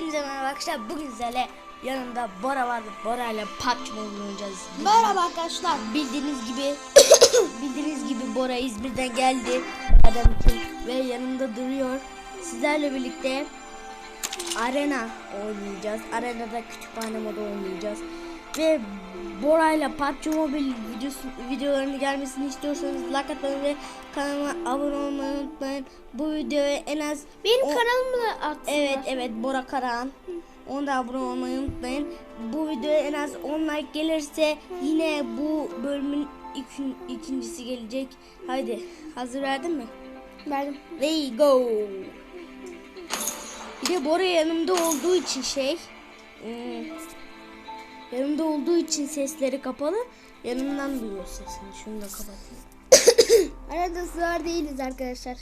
Hepinize merhaba arkadaşlar. Bugün sizlerle yanımda Bora var. Bora ile PUBG Mobile oynayacağız. Merhaba arkadaşlar. Bildiğiniz gibi bildiğiniz gibi Bora İzmir'den geldi. Adam için ve yanımda duruyor. Sizlerle birlikte arena oynayacağız. Arenada kütüphane modu oynayacağız. Ve Bora ile PUBG Mobile videosu, videolarını gelmesini istiyorsanız like atmayı ve kanalıma abone olmayı unutmayın. Bu videoya en az Benim o- kanalımı da atsınlar. Evet evet Bora Karahan. Onu da abone olmayı unutmayın. Bu videoya en az 10 like gelirse yine bu bölümün ikin- ikincisi gelecek. Haydi hazır verdin mi? Verdim. There go. Bir de Bora yanımda olduğu için şey hmm, yanımda olduğu için sesleri kapalı. Yanımdan duyuyor sesini. Şunu da kapatayım. Arada sığar değiliz arkadaşlar.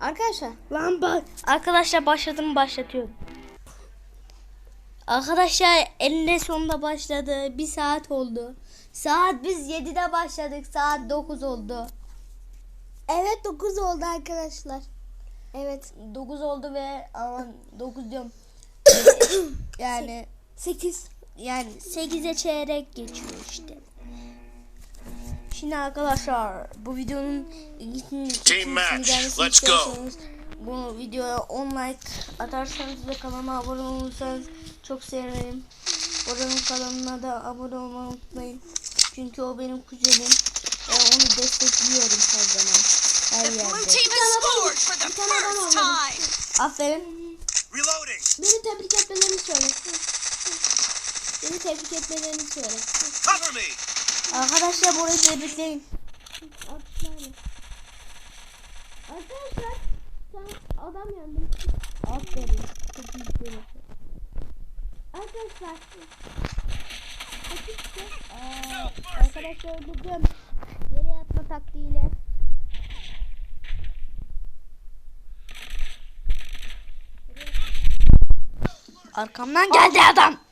arkadaşlar. Lan bak. Arkadaşlar başladım başlatıyorum. Arkadaşlar eninde sonunda başladı. Bir saat oldu. Saat biz 7'de başladık. Saat 9 oldu. Evet 9 oldu arkadaşlar. Evet. 9 oldu ve aman 9 diyorum. yani 8. yani 8'e çeyrek geçiyor işte. Şimdi arkadaşlar bu videonun ikinci, ikincisini gelmesini let's go. istiyorsanız Bu videoya 10 like atarsanız ve kanalıma abone olursanız çok sevinirim. Oranın kanalına da abone olmayı unutmayın. Çünkü o benim kuzenim. Ve onu destekliyorum her zaman. Her yerde. the first time. Aferin. Reloading. Beni tebrik etmelerini söyle. Beni tebrik etmelerini söyle. Arkadaşlar burayı tebrikleyin. Arkadaşlar sen adam yandın. Aferin. Çok iyi şey Arkadaşlar. Açıkça. Aa, arkadaşlar bugün yere yatma taktiğiyle Arkamdan geldi adam.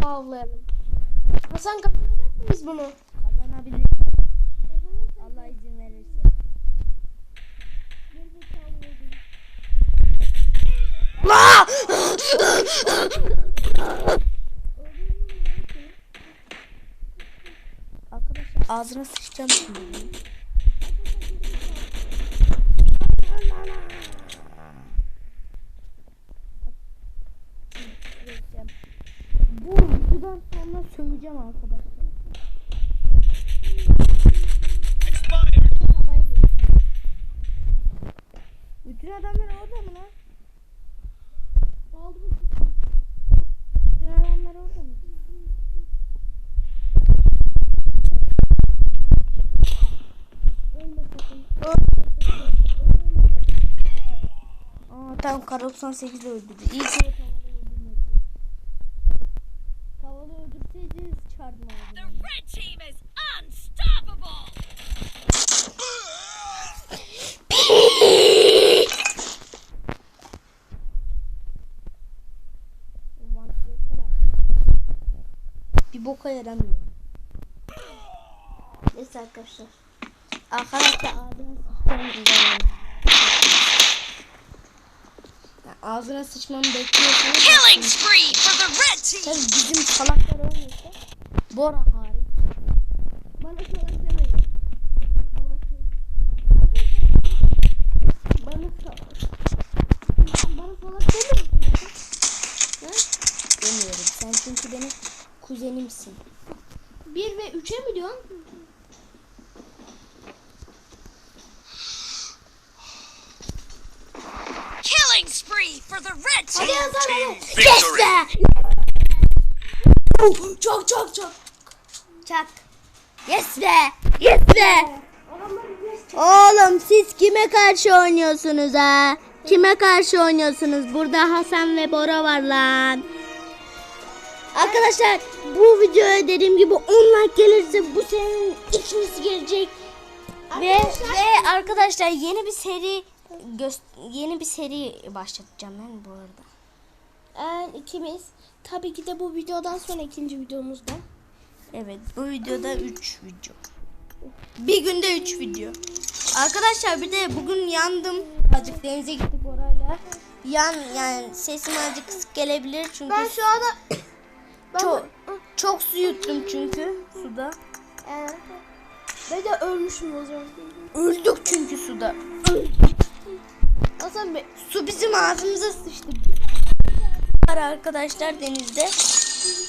Avlayalım. Hasan kazanacak mıyız bunu? Arkadaşlar ağzına sıçacağım şimdi. Bu videodan sonra söyleyeceğim arkadaşlar. 98 ile öldürdü. İyi ki tavalı öldürmedi. Tavalı öldürseydiniz çarpma. The red team is unstoppable. Bir boka yaramıyor. Neyse arkadaşlar. Arkadaşlar ağzını sıkıyorum. Ağzına sıçmamı bekliyorsanız Killing spree for the red team. Tabii bizim salaklar olmuyorsa Bora hariç. Bana salak demeyin. Bana salak. Bana salak demeyin. Demiyorum. Sen çünkü benim kuzenimsin. 1 ve 3'e mi diyorsun? Killing spree for the red team. Victory. Çok çok çok. Çak. Yes be. Yes be. Oğlum siz kime karşı oynuyorsunuz ha? Kime karşı oynuyorsunuz? Burada Hasan ve Bora var lan. Arkadaşlar bu videoya dediğim gibi 10 like gelirse bu senin ikincisi gelecek. Ve ve arkadaşlar yeni bir seri yeni bir seri başlatacağım ben bu arada. Ee, ikimiz. Tabii ki de bu videodan sonra ikinci videomuzda. Evet bu videoda 3 video. Bir günde 3 video. Arkadaşlar bir de bugün yandım. Azıcık denize gittik orayla. yan yani sesim azıcık kısık gelebilir çünkü Ben şu anda çok çok su yuttum çünkü suda. Ee, ben de ölmüşüm o zaman. Öldük çünkü suda. Hasan Bey Su bizim ağzımıza sıçtı. Var arkadaşlar denizde.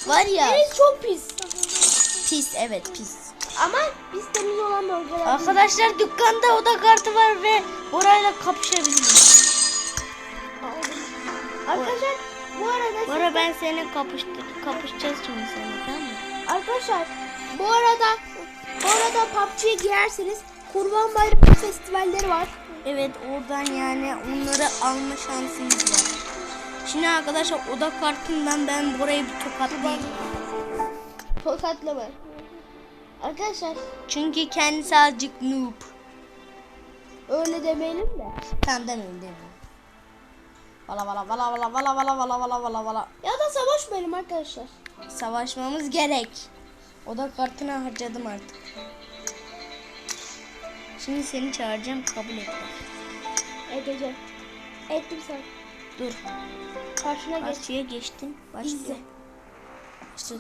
Var ya deniz çok pis. pis evet pis. Ama biz temiz olan bölgeler. Arkadaşlar dükkanda oda kartı var ve orayla kapışabiliriz. Arkadaşlar bu arada Bu ara ben seninle kapıştır, kapışacağız şimdi seninle tamam mı? Arkadaşlar bu arada bu arada PUBG'ye girerseniz Kurban Bayramı festivalleri var. Evet oradan yani onları alma şansımız var. Şimdi arkadaşlar oda kartından ben burayı bir tokatlayayım. Tokatlama. Arkadaşlar Çünkü kendisi azıcık noob. öyle demeyelim de. Tamam demeyin demeyin. Vala vala vala vala vala vala vala vala vala vala. Ya da savaşmayalım arkadaşlar. Savaşmamız gerek. Oda kartını harcadım artık. Şimdi seni çağıracağım kabul et. Edeceğim. Ettim sen. Dur. Karşına geç. Karşıya geçtim. Başla. Başla.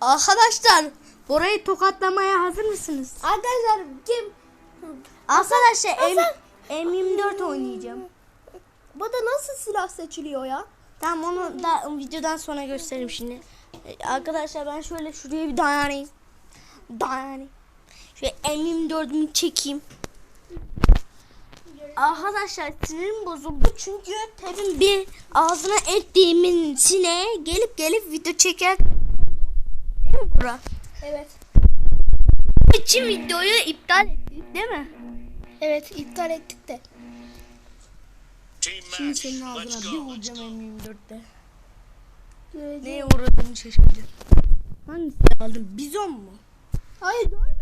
Arkadaşlar burayı tokatlamaya hazır mısınız? Arkadaşlar kim? Arkadaşlar M, Hasan. M24 oynayacağım. Bu da nasıl silah seçiliyor ya? Tamam onu da videodan sonra gösteririm şimdi. Arkadaşlar ben şöyle şuraya bir dayanayım. Dayanayım. Şöyle M24'ümü çekeyim. Arkadaşlar sinirim bozuldu çünkü terin bir ağzına ettiğimin sineğe gelip gelip video çeker. Değil mi Burak? Evet. için videoyu iptal ettik değil mi? Evet iptal ettik de. Şimdi senin ağzına bir vuracağım M24'te. Göreceğiz. Neye uğradığını şaşıracağım. Hangisini aldın? Bizon mu? Hayır görme görme.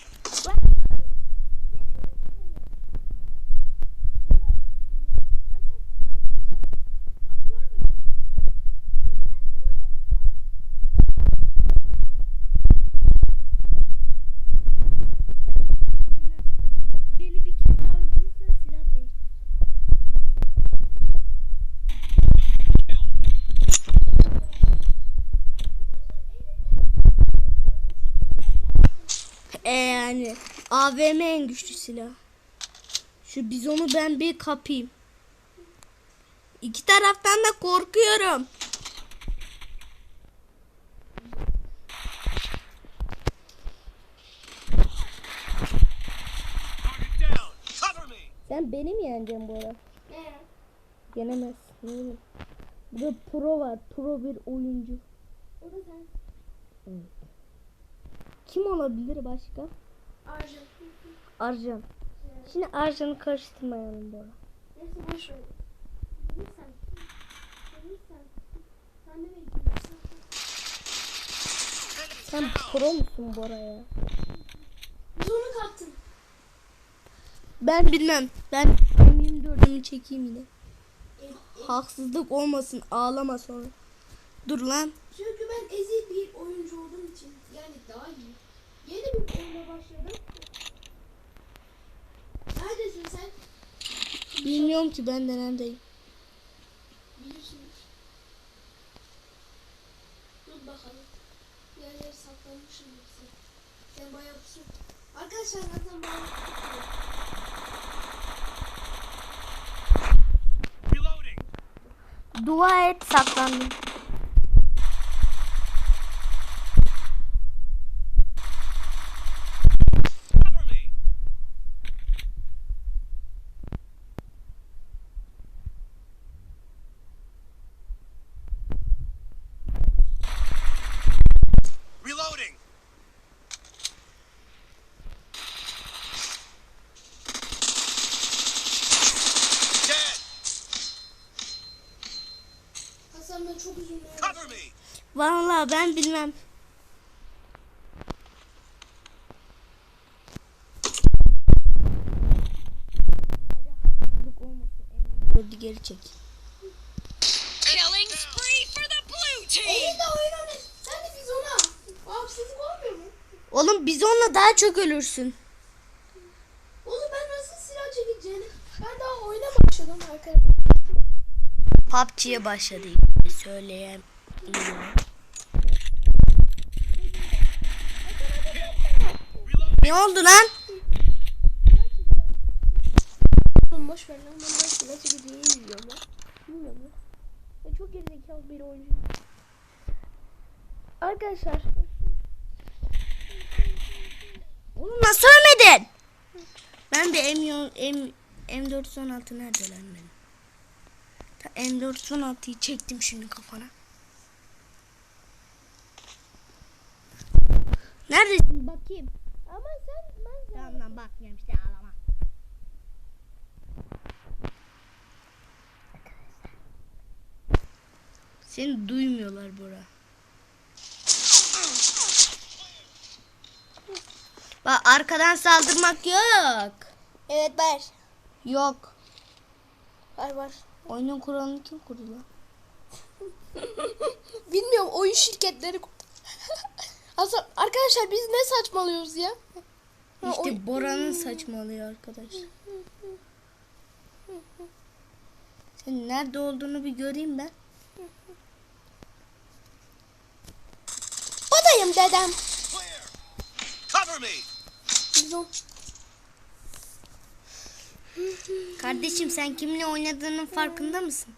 AVM en güçlü silah. Şu bizonu ben bir kapayım. İki taraftan da korkuyorum. Sen beni mi yeneceksin bu ara? Ne? Yenemezsin oğlum. Burada pro var. Pro bir oyuncu. O da sen. Kim olabilir başka? Arjun. Arjan. Şimdi Arjan'ı karıştırmayalım bu ara. Neyse boş ver. Sen pro musun Bora ya? Biz onu kattın. Ben bilmem. Ben M24'ümü çekeyim yine. Haksızlık olmasın. Ağlama sonra. Dur lan. Çünkü ben ezik bir oyuncu olduğum için yani daha iyi. Yeni bir oyuna başladım. Neredesin sen? Bilmiyorum ki ben de neredeyim. Bilirsin. Dur bakalım. Yerlere saklanmışım. Sen bayağı pusun. Arkadaşlar zaten bayağı Reloading. Dua et saklandım. Valla ben bilmem. Hadi geri çek. Killing spree for the blue team. İyi de oyun biz ona. Haksızlık olmuyor mu? Oğlum biz onunla daha çok ölürsün. Oğlum ben nasıl silah çekeceğini? Ben daha oyuna başladım arkadaşlar. PUBG'ye başladım söyleyeyim. Ne oldu lan? Boş ver lan ben daha silah çekeceğini bilmiyorum ya. Bilmiyorum ya. Çok gerizekalı bir oyuncu. Arkadaşlar. Oğlum nasıl ölmedin? Ben bir M, M, M416 nerede lan benim? Ta M416'yı çektim şimdi kafana. Neredesin bakayım? Ama sen ben Tamam lan bakmıyorum işte ağlama. Seni duymuyorlar Bora. Bak arkadan saldırmak yok. Evet var. Yok. Var var. Oyunun kuralını kim kurdu lan? Bilmiyorum oyun şirketleri. Aslında arkadaşlar biz ne saçmalıyoruz ya? Ha, İşte oy- Bora'nın saçmalıyor arkadaş. Senin nerede olduğunu bir göreyim ben. Buradayım dedem. Clear. Cover me. Biz o- Kardeşim sen kimle oynadığının farkında mısın?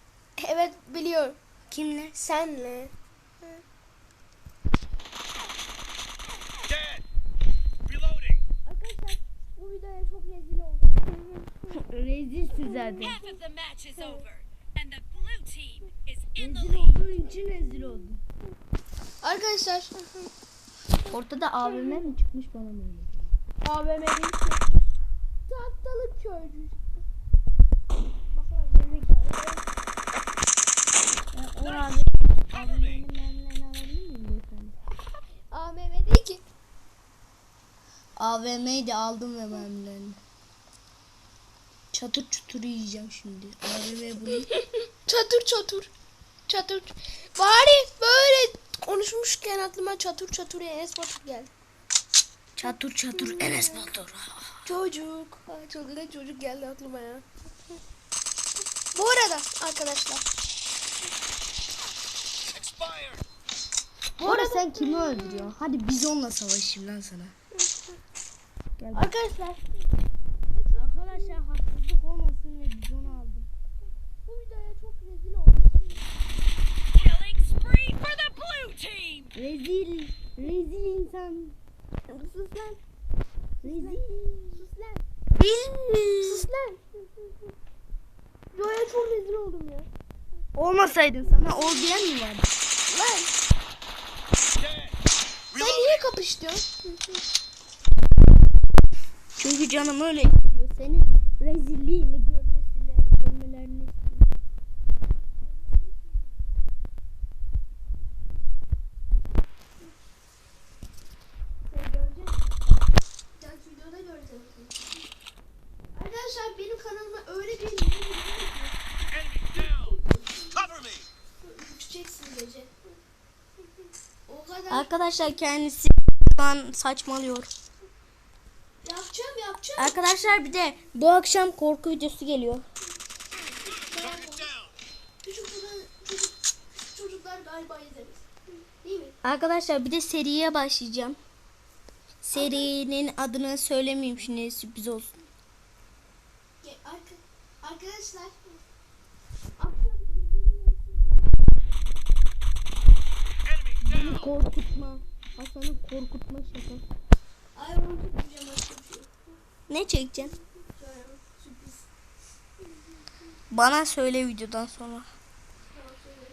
Evet biliyorum. Kimle? Senle. Dead. Reloading. Arkadaşlar bu videoya çok rezil oldum. Rezilsin zaten. Half of the match is over, and the blue team is in the Rezil lead. olduğun için rezil oldun. Arkadaşlar Ortada AVM mi çıkmış bana mı öyle geliyor? Tahtalık köycü. Bak lan gerizekalı. O abi Cover me. AVM'lerini alabilir miyim beyefendi? AVM değil ki. AVM'yi de aldım ve mermilerini. Çatır çutur yiyeceğim şimdi. AVM bunu. Çatır çatır. Çatır. Bari böyle konuşmuşken aklıma çatır çatır Enes Batur geldi. Çatır çatır Enes Batur. Çocuk. Ha, çılgın çocuk geldi aklıma ya. Bu arada arkadaşlar. Bu arada sen kimi öldürüyorsun? Hadi biz onunla savaşayım lan sana. Gel. Arkadaşlar. Arkadaşlar haksızlık olmasın ve biz onu aldım. Bu videoya çok rezil oldum. Killing spree for the blue team. Rezil, rezil insan. Sus lan. Rezil. Sus lan. Videoya çok rezil oldum ya. Olmasaydın sana ol diyen mi vardı? Lan sen niye kapıştın? Çünkü canım öyle istiyor. Senin rezilliğini görmesiyle, görmelerini istiyor. Sen göreceksin. Sen videoda göreceksin. Arkadaşlar benim kanalıma öyle bir video Enemy down. Cover me. Düşeceksin gece. O kadar Arkadaşlar kendisi şu an saçmalıyor. yapacağım yapacağım. Arkadaşlar bir de bu akşam korku videosu geliyor. Çocuklar, galiba. Değil mi? Arkadaşlar bir de seriye başlayacağım. Serinin adını söylemeyeyim şimdi sürpriz olsun. Arkadaşlar. Down. Korkutma. Hasan'ı korkutma şaka. Ay onu şey. Ne çekeceksin? Şöyle sürpriz. Bana söyle videodan sonra. Tamam söyle.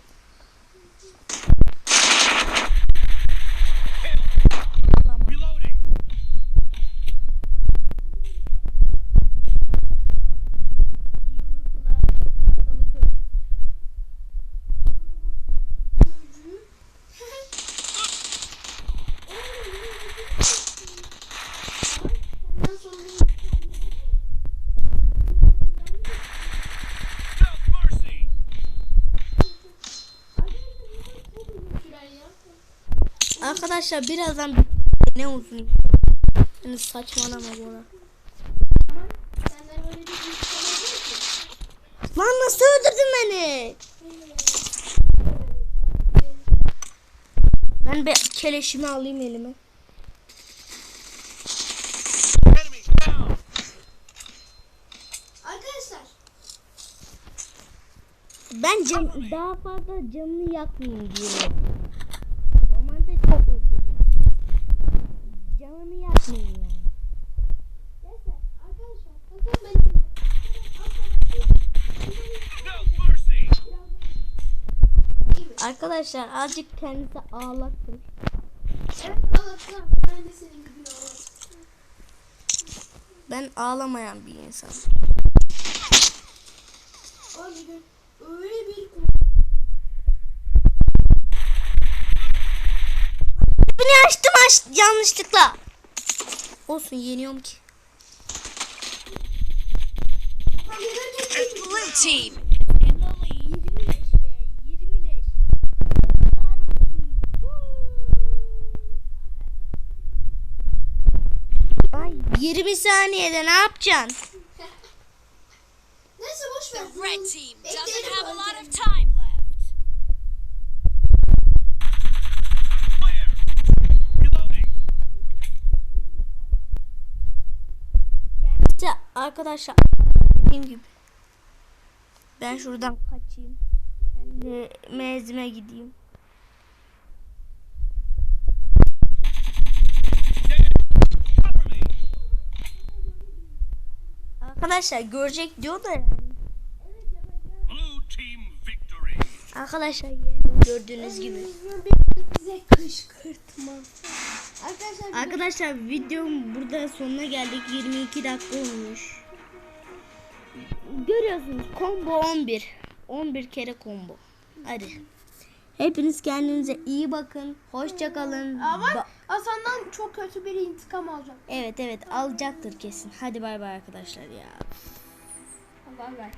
Reloading. Ondan sonra No mercy. Arkadaşlar uzun birazdan ne olsun? Yani saçmalama Bora. Lan nasıl öldürdün beni? Ben bir keleşimi alayım elime. Arkadaşlar. Ben cam, daha fazla canını yakmayayım diyorum. Normalde çok öldürürüm. Canını yakmayayım yani. Neyse arkadaşlar. Bakın benim. No mercy. Arkadaşlar azıcık kendisi ağlattım. Evet. Ben de senin gibi olayım. Ben ağlamayan bir insan. Öyle bir Beni açtım aç yanlışlıkla. Olsun yeniyorum ki. Blue team in the lead. 20 leş be 20 leş. Ay 20 saniyede ne yapacaksın? Neyse boş ver. The red team doesn't have a lot of time left. Clear. Reloading. Kendisi arkadaşlar dediğim gibi. Ben şuradan kaçayım. Kendi mezime gideyim. Arkadaşlar görecek diyor da yani. Arkadaşlar gördüğünüz gibi. Bize kışkırtma. Arkadaşlar Arkadaşlar videom burada sonuna geldik. 22 dakika olmuş. Görüyorsunuz combo 11. 11 kere combo. Hadi. Hepiniz kendinize iyi bakın. Hoşça kalın. ama Ba- Hasan'dan çok kötü bir intikam alacak. evet evet alacaktır kesin. Hadi bay bay arkadaşlar ya. Bay bay.